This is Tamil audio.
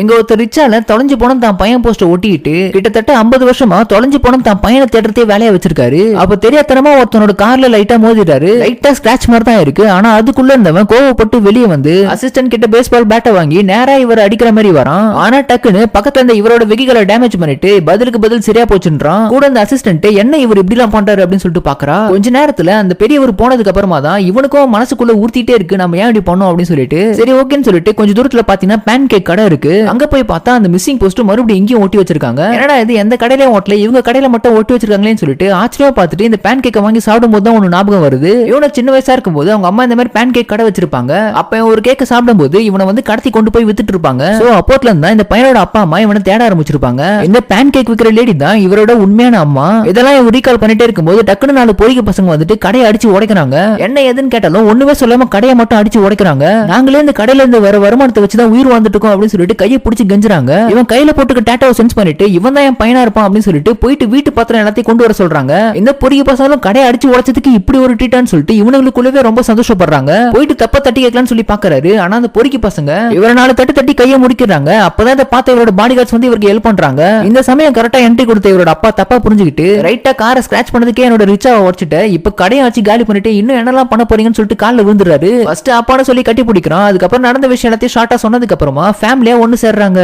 எங்க ஒருத்தர் ரிச்சால தொலைஞ்சு போன தான் பையன் போஸ்ட ஒட்டிட்டு கிட்டத்தட்ட 50 வருஷமா தொலைஞ்சு போன தான் பையனை தேடுறதே வேலையா வச்சிருக்காரு. அப்ப தெரியாதனமா ஒருத்தனோட கார்ல லைட்டா மோதிட்டாரு. லைட்டா ஸ்கிராச் மாதிரி தான் இருக்கு. ஆனா அதுக்குள்ள இருந்தவன் கோவப்பட்டு வெளியே வந்து அசிஸ்டன்ட் கிட்ட பேஸ்பால் பேட்டை வாங்கி நேரா இவர் அடிக்கிற மாதிரி வரான். ஆனா டக்குன்னு பக்கத்துல இருந்த இவரோட வெகிகளை டேமேஜ் பண்ணிட்டு பதிலுக்கு பதில் சரியா போச்சுன்றான். கூட அந்த அசிஸ்டன்ட் என்ன இவர் இப்படி எல்லாம் பண்றாரு? அப்படின்னு சொல்லிட்டு பாக்குறா. கொஞ்ச நேரத்துல அந்த பெரியவர் போனதுக்கு அப்புறமா தான் இவனுக்கும் மனசுக்குள்ள ஊர்த்திட்டே இருக்கு. நம்ம ஏன் இப்படி பண்ணோம் அப்படின்னு சொல்லிட்டு சரி ஓகேன்னு சொல்லிட்டு கொஞ்சம் தூரத்துல பாத்தீங்கன்னா பேன் கேக் கடை இருக்கு. அங்க போய் பார்த்தா அந்த மிஸ்ஸிங் போஸ்ட் மறுபடியும் இங்கேயும் ஓட்டி வச்சிருக்காங்க. என்னடா இது எந்த கடையிலயும் ஓட்டல இவங்க கடையில மட்டும் ஓட்டி வச்சிருக்காங்களேன்னு சொல்லிட்டு ஆச்சரியமா பார்த்துட்டு இந்த பேன் கேக்கை வாங்கி சாப்பிடும் போது தான் ஒன்னு ஞாபகம் வருது. இவனை சின்ன வயசா இருக்கும்போது அவங்க அம்மா இந்த மாதிரி பேன் கேக் கடை வச்சிருப்பாங்க. அப்ப ஒரு கேக்க சாப்பிடும்போது இவனை வந்து கடத்தி கொண்டு போய் வித்துட்டு இருப்பாங்க. சோ அப்போட்ல இருந்தா இந்த பையனோட அப்பா அம்மா இவனை தேட ஆரம்பிச்சிருப்பாங்க. இந்த பேன் கேக் விக்கிற லேடி தான் இவரோட உண்மையான அம்மா. இதெல்லாம் இவன் ரீகால் பண்ணிட்டே இருக்கும்போது டக்குன்னு நாலு பொறிக்க பசங்க வந்துட்டு கடையை அடிச்சு உடைக்கிறாங்க. என்ன ஏதுன்னு கேட்டாலும் ஒண்ணுமே சொல்லாம கடையை மட்டும் அடிச்சு உடைக்கிறாங்க. நாங்களே இந்த கடையில இருந்து வர வருமானத்தை வச்சு தான் உயிர் வாழ்ந்துட்டு இருக்கோம் அப்படின்னு சொல்லிட்டு கையை பிடிச்சி கெஞ்சுறாங்க. இவன் கையில போட்டுக்க டேட்டாவை சென்ஸ் பண்ணிட்டு இவன் தான் என் பையனா இருப்பான் அப்படின்னு சொல்லிட்டு போயிட்டு வீட்டு பத்திரம் எல்லாத்தையும் கொண்டு வர சொல்றாங்க. இந்த பொறிய பசங்களும் கடையை அடிச்சு உடைச்சதுக்கு இப்படி ஒரு ட்ரீட்டான்னு சொல்லிட்டு இவனுங்களுக்குள்ளவே ரொம்ப சந்தோஷப்படுறாங்க. போயிட்டு தப்ப தட்டி கேட்கலாம்னு சொல்லி பாக்குறாரு. ஆனா அந்த பொறிக்கி பசங்க இவரை நாலு தட்டு தட்டி கையை முடிக்கிறாங்க அப்பதான் இதை பார்த்த இவரோட பாடி கார்ட்ஸ் வந்து இவருக்கு ஹெல்ப் பண்றாங்க. இந்த சமயம் கரெக்டா என்ட்ரி கொடுத்த இவரோட அப்பா தப்பா புரிஞ்சுக்கிட்டு ரைட்டா காரை ஸ்கிராச் பண்ணதுக்கே என்னோட ரிச்சாவை உடச்சிட்டு இப்ப கடையை வச்சு காலி பண்ணிட்டு இன்னும் என்னெல்லாம் பண்ண போறீங்கன்னு சொல்லிட்டு காலில் விழுந்துறாரு ஃபர்ஸ்ட் அப்பான்னு சொல்லி கட்டி பிடிக்கிறான். அதுக்கப்புறம் நடந்த விஷயம் எல்லாத்தையும் ஷார்ட்டா சொன்னதுக்கு அப்புறமா ஃபேமிலியா ஒன்னு சேர்றாங்க